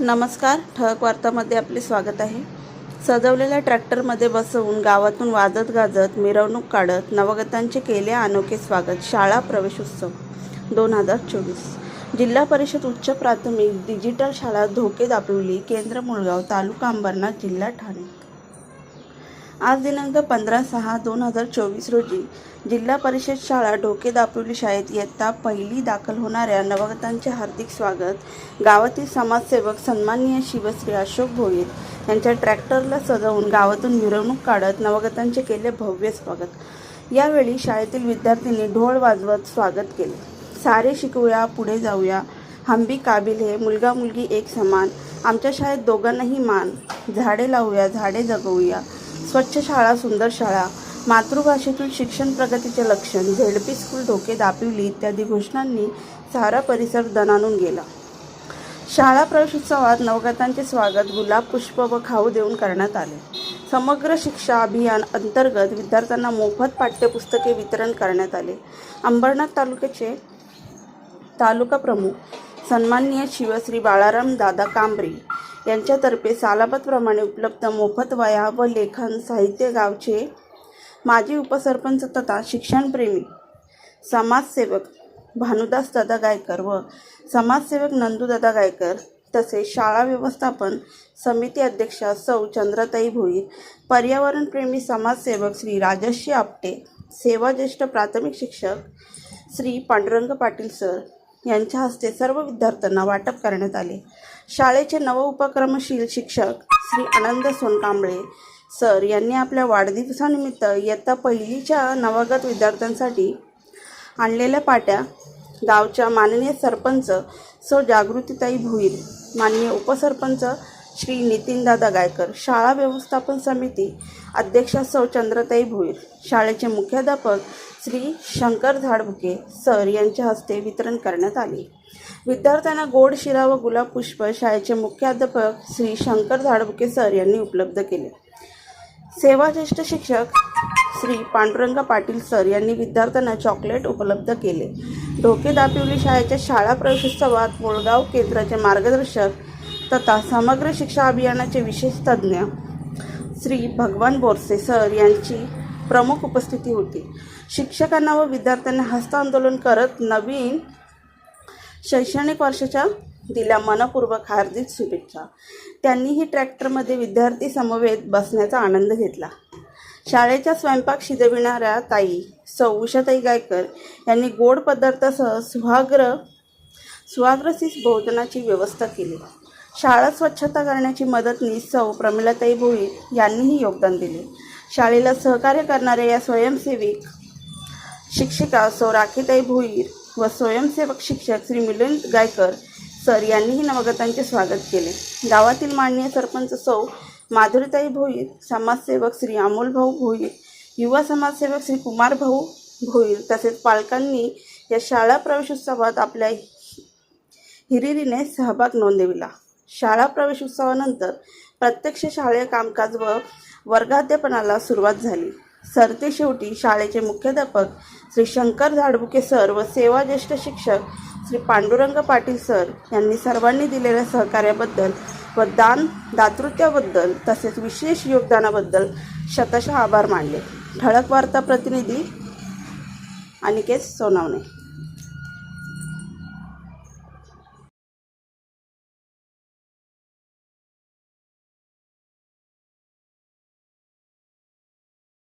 नमस्कार ठळक वार्तामध्ये आपले स्वागत आहे. सजवलेल्या ट्रॅक्टरमध्ये बसवून गावातून वाजत गाजत मिरवणूक काढत नवगतांचे केले अनोखे स्वागत शाळा प्रवेशोत्सव दोन हजार चोवीस. जिल्हा परिषद उच्च प्राथमिक डिजिटल शाळा धोके दापिवली केंद्र मुळगाव तालुका अंबरनाथ जिल्हा ठाणे. आज दिनांक पंधरा सहा दोन हजार चोवीस रोजी जिल्हा परिषद शाळा ढोके दापोली शाळेत इयत्ता पहिली दाखल होणाऱ्या नवगतांचे हार्दिक स्वागत. गावातील समाजसेवक सन्माननीय शिवश्री अशोक भोईर यांच्या ट्रॅक्टरला सजवून गावातून मिरवणूक काढत नवगतांचे केले भव्य स्वागत. यावेळी शाळेतील विद्यार्थ्यांनी ढोल वाजवत स्वागत केले. सारे शिकवूया पुढे जाऊया. हंबी काबिल हे मुलगा मुलगी एक समान. आमच्या शाळेत दोघांनाही मान. झाडे लावूया झाडे जगवूया. स्वच्छ शाळा सुंदर शाळा मातृभाषेतून शिक्षण प्रगतीचे लक्षण झेडपी स्कूल धोके दापिवली इत्यादी घोषणांनी सारा परिसर दणानून गेला. शाळा प्रवेशोत्सवात नवगतांचे स्वागत गुलाब पुष्प व खाऊ देऊन करण्यात आले. समग्र शिक्षा अभियान अंतर्गत विद्यार्थ्यांना मोफत पाठ्यपुस्तके वितरण करण्यात आले. अंबरनाथ तालुक्याचे तालुका प्रमुख सन्माननीय शिवश्री बाळाराम दादा कांबरी यांच्यातर्फे सालाबतप्रमाणे उपलब्ध मोफत वया व लेखन साहित्य गावचे माजी उपसरपंच तथा शिक्षणप्रेमी समाजसेवक भानुदास दादा गायकर व समाजसेवक नंदूदादा गायकर तसेच शाळा व्यवस्थापन समिती अध्यक्षा सौ चंद्रताई भोईर पर्यावरणप्रेमी समाजसेवक श्री राजश्री आपटे सेवाज्येष्ठ प्राथमिक शिक्षक श्री पांडुरंग पाटील सर यांच्या हस्ते सर्व विद्यार्थ्यांना वाटप करण्यात आले. शाळेचे नवउपक्रमशील शिक्षक श्री आनंद सोनकांबळे सर यांनी आपल्या वाढदिवसानिमित्त इयत्ता पहिलीच्या नवागत विद्यार्थ्यांसाठी आणलेल्या पाट्या गावच्या माननीय सरपंच सौ जागृतीताई भुईर माननीय उपसरपंच श्री नितीनदादा गायकर शाळा व्यवस्थापन समिती अध्यक्षा सौ चंद्रताई भुईर शाळेचे मुख्याध्यापक श्री शंकर झाडबुके सर यांच्या हस्ते वितरण करण्यात आले. विद्यार्थ्यांना गोड शिरा व गुलाब पुष्प शाळेचे मुख्याध्यापक श्री शंकर झाडबुके सर यांनी उपलब्ध केले. सेवाज्येष्ठ शिक्षक श्री पांडुरंग पाटील सर यांनी विद्यार्थ्यांना चॉकलेट उपलब्ध केले. ढोके दापिवली शाळेच्या शाळा प्रवेशोत्सवात मुळगाव केंद्राचे मार्गदर्शक तथा समग्र शिक्षा अभियानाचे विशेष तज्ज्ञ श्री भगवान बोरसे सर यांची प्रमुख उपस्थिती होती. शिक्षकांना व विद्यार्थ्यांना हस्तांदोलन करत नवीन शैक्षणिक वर्षाच्या दिल्या मनपूर्वक हार्दिक शुभेच्छा. त्यांनीही ट्रॅक्टरमध्ये विद्यार्थी समवेत बसण्याचा आनंद घेतला. शाळेच्या स्वयंपाक शिजविणाऱ्या ताई सौ. उषाताई गायकर यांनी गोड पदार्थासह सुहाग्र सुहाग्रसीस भोजनाची व्यवस्था केली. शाळा स्वच्छता करण्याची मदतनीस सौ. प्रमिलाताई भोईर यांनीही योगदान दिले. शाळेला सहकार्य करणाऱ्या या स्वयंसेविक शिक्षिका सौ राखीताई भोईर व स्वयंसेवक शिक्षक श्री मिलिंद गायकर सर यांनीही नवगतांचे स्वागत केले. गावातील माननीय सरपंच सौ माधुरीताई भोईर समाजसेवक श्री अमोल भाऊ भोईर युवा समाजसेवक श्री कुमार भाऊ भोईर तसेच पालकांनी या शाळा प्रवेशोत्सवात आपल्या हिरिरीने सहभाग नोंदविला. शाळा प्रवेशोत्सवानंतर प्रत्यक्ष शाळेय कामकाज व वर्गाध्यपनाला सुरुवात झाली. सरते शेवटी शाळेचे मुख्याध्यापक श्री शंकर झाडबुके सर व सेवा ज्येष्ठ शिक्षक श्री पांडुरंग पाटील सर यांनी सर्वांनी दिलेल्या सहकार्याबद्दल व दान दातृत्वाबद्दल तसेच विशेष योगदानाबद्दल शतशः आभार मानले. ठळक वार्ता प्रतिनिधी अनिकेत सोनावणे.